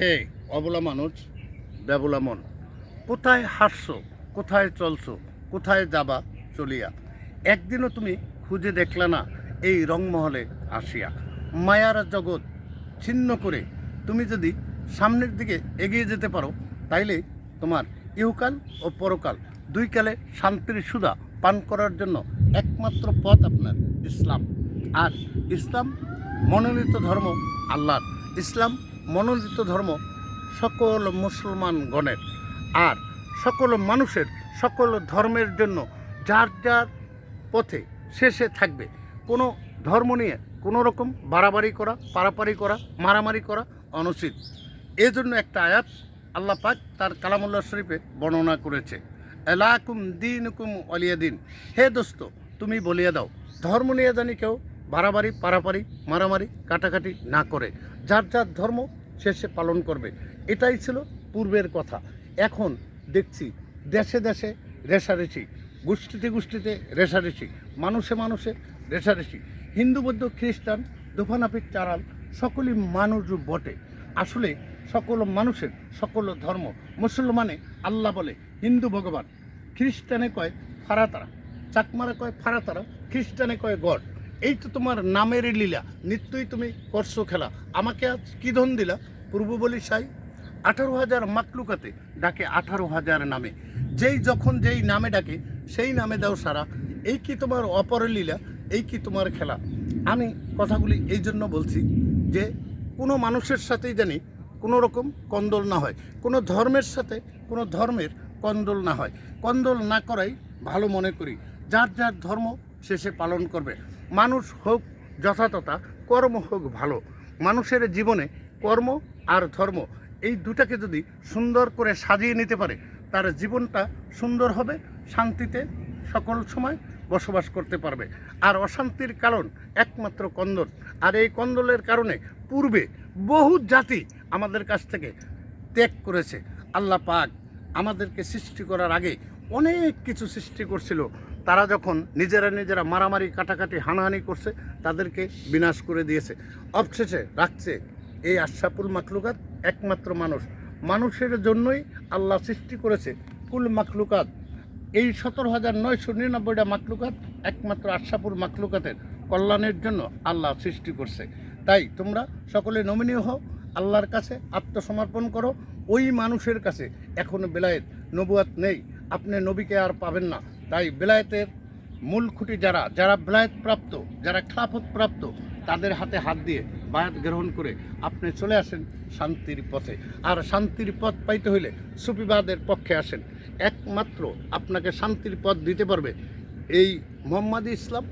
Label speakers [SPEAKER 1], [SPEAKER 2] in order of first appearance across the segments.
[SPEAKER 1] হে অবলা মানুষ বেবলা মন, কোথায় হাসছো কোথায় চলছো, কোথায় যাবা, চলিয়া? একদিনও তুমি খুঁজে দেখলে না এই রংমহলে আসিয়া। মায়ার জগৎ ছিন্ন করে তুমি যদি সামনের দিকে এগিয়ে যেতে পারো, তাইলে তোমার ইহকাল ও পরকাল দুই কালে শান্তির সুধা পান করার জন্য একমাত্র পথ আপনার, ইসলাম। আর ইসলাম মনোনীত ধর্ম আল্লাহর। ইসলাম মনোনীত ধর্ম সকল মুসলমান গণের। আর সকল মানুষের, সকল ধর্মের জন্য যার যার পথে শেষে থাকবে। কোনো ধর্ম নিয়ে কোনো রকম বাড়াবাড়ি করা, পারাপারি করা, মারামারি করা অনুচিত। এজন্য একটা আয়াত আল্লাহ পাক তার কালামুল্লাহ শরীফে বর্ণনা করেছে। এলাকুম দিন হুকুম অলিয়া দিন হে দোস্ত, তুমি বলিয়া দাও, ধর্ম নিয়ে জানি কেউ বাড়াবাড়ি, পারাপারি, মারামারি, কাটাকাটি না করে। যার যার ধর্ম শেষে পালন করবে। এটাই ছিল পূর্বের কথা। এখন দেখছি দেশে দেশে রেশারেশি গোষ্ঠীতে গোষ্ঠীতে রেশারেশি মানুষে মানুষে রেশারেশি হিন্দু, বৌদ্ধ, খ্রিস্টান দোফানাপির চারাল, সকলই মানুষ বটে। আসলে সকল মানুষের সকল ধর্ম মুসলমানে আল্লাহ বলে, হিন্দু ভগবান। খ্রিস্টানে কয় ফারাতারা, চাকমারা কয় ফারাতারা, খ্রিস্টানে কয় গড। এই তো তোমার নামের লীলা। নিত্যই তুমি করছ খেলা। আমাকে আজ কি ধন দিলা? পূর্ব বলি সাই, আঠারো হাজার মাকলুকাতে ডাকে আঠারো হাজার নামে। যেই যখন যেই নামে ডাকে, সেই নামে দাও সারা। এই কি তোমার অপরলীলা এই কি তোমার খেলা? আমি কথাগুলি এই জন্য বলছি যে, কোনো মানুষের সাথেই জানি কোনো রকম কন্দল না হয়। কোনো ধর্মের সাথে কোনো ধর্মের কন্দল না হয়। কন্দল না করাই ভালো মনে করি। যার যার ধর্ম শেষে পালন করবে। মানুষ হোক যথাতথা, কর্ম হোক ভালো। মানুষের জীবনে কর্ম আর ধর্ম এই দুটাকে যদি সুন্দর করে সাজিয়ে নিতে পারে, তার জীবনটা সুন্দর হবে, শান্তিতে সকল সময় বসবাস করতে পারবে। আর অশান্তির কারণ একমাত্র কন্দল। আর এই কন্দলের কারণে পূর্বে বহু জাতি আমাদের কাছ থেকে ত্যাগ করেছে। আল্লাহ পাক আমাদেরকে সৃষ্টি করার আগে অনেক কিছু সৃষ্টি করছিল। তারা যখন নিজেরা নিজেরা মারামারি, কাটাকাটি, হানাহানি করছে, তাদেরকে বিনাশ করে দিয়েছে। অবশেষে রাখছে এই আশাপুল মাকলুকাত একমাত্র মানুষ। মানুষের জন্যই আল্লাহ সৃষ্টি করেছে কুল মাকলুকাত এই সতেরো হাজার নয়শো নিরানব্বইটা মাকলুকাত একমাত্র আশাপুর মাকলুকাতের কল্যাণের জন্য আল্লাহ সৃষ্টি করছে। তাই তোমরা সকলে নমিনীয় হও, আল্লাহর কাছে আত্মসমর্পণ করো। ওই মানুষের কাছে এখনও বেলায়েত নবুয়াত নেই। আপনি নবীকে আর পাবেন না। তাই বেলায়েতের মূল খুঁটি যারা যারা বেলায়েত প্রাপ্ত, যারা খেলাফত প্রাপ্ত, তাদের হাতে হাত দিয়ে বায়াত গ্রহণ করে আপনি চলে আসেন শান্তির পথে। আর শান্তির পথ পাইতে হইলে সুফিবাদের পক্ষে আসেন। একমাত্র আপনাকে শান্তির পথ দিতে পারবে এই মোহাম্মদ ইসলাম,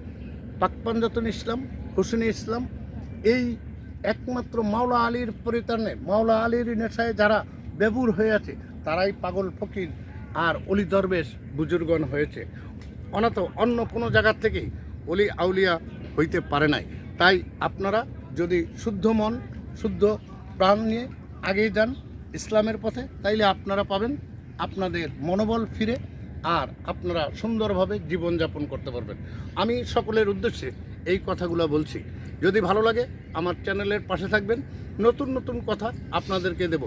[SPEAKER 1] পাকপাঞ্জতন ইসলাম, হুসেনি ইসলাম। এই একমাত্র মাওলা আলীর পরিতানে মাওলা আলীর নেশায় যারা বেবুর হয়ে আছে, তারাই পাগল ফকির আর অলি দরবেশ বুজুর্গণ হয়েছে। অনত অন্য কোনো জায়গার থেকেই অলি আউলিয়া হইতে পারে নাই। তাই আপনারা যদি শুদ্ধ মন, শুদ্ধ প্রাণ নিয়ে আগেই যান ইসলামের পথে, তাইলে আপনারা পাবেন আপনাদের মনোবল ফিরে আর আপনারা সুন্দরভাবে জীবনযাপন করতে পারবেন। আমি সকলের উদ্দেশ্যে এই কথাগুলো বলছি। যদি ভালো লাগে, আমার চ্যানেলের পাশে থাকবেন। নতুন নতুন কথা আপনাদেরকে দেব।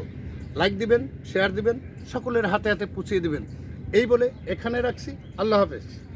[SPEAKER 1] লাইক দিবেন, শেয়ার দিবেন সকলের হাতে হাতে পুছিয়ে দেবেন। এই বলে এখানে রাখছি। আল্লাহ হাফেজ।